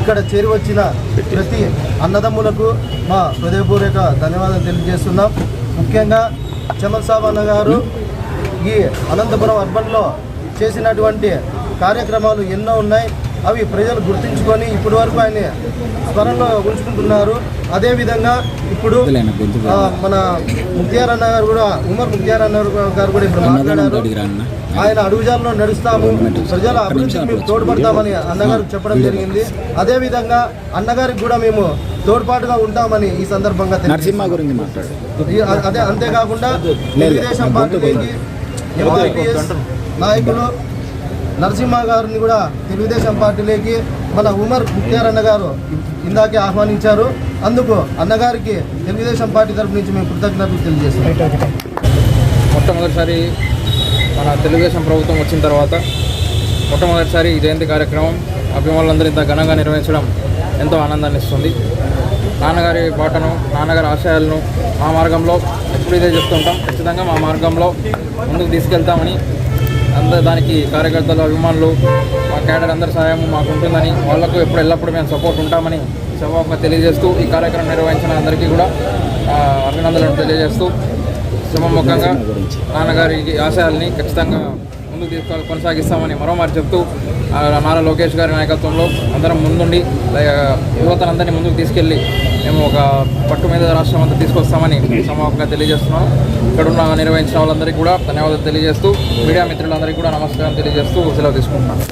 ఇక్కడ చేరి వచ్చిన ప్రతి అన్నదమ్ములకు మా హృదయపూర్వక ధన్యవాదాలు తెలియజేస్తున్నాం. ముఖ్యంగా చమన్ సాబ్ అన్న గారు ఈ అనంతపురం అర్బన్లో చేసినటువంటి కార్యక్రమాలు ఎన్నో ఉన్నాయి. అవి ప్రజలు గుర్తించుకొని ఇప్పటి వరకు ఆయన స్మరణలో ఉంచుకుంటున్నారు. అదేవిధంగా ఇప్పుడు మన ముక్తియార్ అన్న గారు కూడా ఉమర్ ముక్తియార్ అన్న గారు కూడా ఇప్పుడు మాట్లాడారు. ఆయన అడుగుజాలలో నడుస్తాము. ప్రజల అభివృద్ధికి మేము తోడ్పడతామని అన్నగారు చెప్పడం జరిగింది. అదేవిధంగా అన్నగారికి కూడా మేము తోడ్పాటుగా ఉంటామని ఈ సందర్భంగా నరసింహ గురించి మాట్లాడు. అదే అంతేకాకుండా తెలుగుదేశం పార్టీకి ఎంఆర్పిఎస్ నాయకులు నరసింహ గారిని కూడా తెలుగుదేశం పార్టీలోకి మన ఉమర్ ముఖ్యార్ అన్న గారు ఇందాకే ఆహ్వానించారు. అందుకు అన్నగారికి తెలుగుదేశం పార్టీ తరపు నుంచి మేము కృతజ్ఞతలు తెలియజేస్తాం మొట్టమొదటిసారి మన తెలుగుదేశం ప్రభుత్వం వచ్చిన తర్వాత మొట్టమొదటిసారి జయంతి కార్యక్రమం అభిమానులందరూ ఇంత ఘనంగా నిర్వహించడం ఎంతో ఆనందాన్ని ఇస్తుంది. నాన్నగారి బాటను నాన్నగారి ఆశయాలను మా మార్గంలో ఎప్పుడు ఇదే చెప్తుంటాం ఖచ్చితంగా మా మార్గంలో ముందుకు తీసుకెళ్తామని అందరు దానికి కార్యకర్తలు అభిమానులు మా క్యాడర్ అందరి సహాయం మాకు ఉంటుందని వాళ్ళకు ఎప్పుడు ఎల్లప్పుడూ మేము సపోర్ట్ ఉంటామని సభగా తెలియజేస్తూ ఈ కార్యక్రమం నిర్వహించిన అందరికీ కూడా అభినందనలు తెలియజేస్తూ శుభముఖంగా నాన్నగారి ఆశయాల్ని ఖచ్చితంగా ముందుకు తీసుకొని కొనసాగిస్తామని మరోమారు చెప్తూ నారా లోకేష్ గారి నాయకత్వంలో అందరం ముందుండి యువతలందరినీ యువతనందరినీ ముందుకు తీసుకెళ్ళి మేము ఒక పట్టు మీద రాష్ట్రం అంతా తీసుకొస్తామని సమాపంగా తెలియజేస్తున్నాం. ఇక్కడున్న నిర్వహించిన వాళ్ళందరికీ కూడా ధన్యవాదాలు తెలియజేస్తూ మీడియా మిత్రులందరికీ కూడా నమస్కారం తెలియజేస్తూ సెలవు తీసుకుంటున్నాను.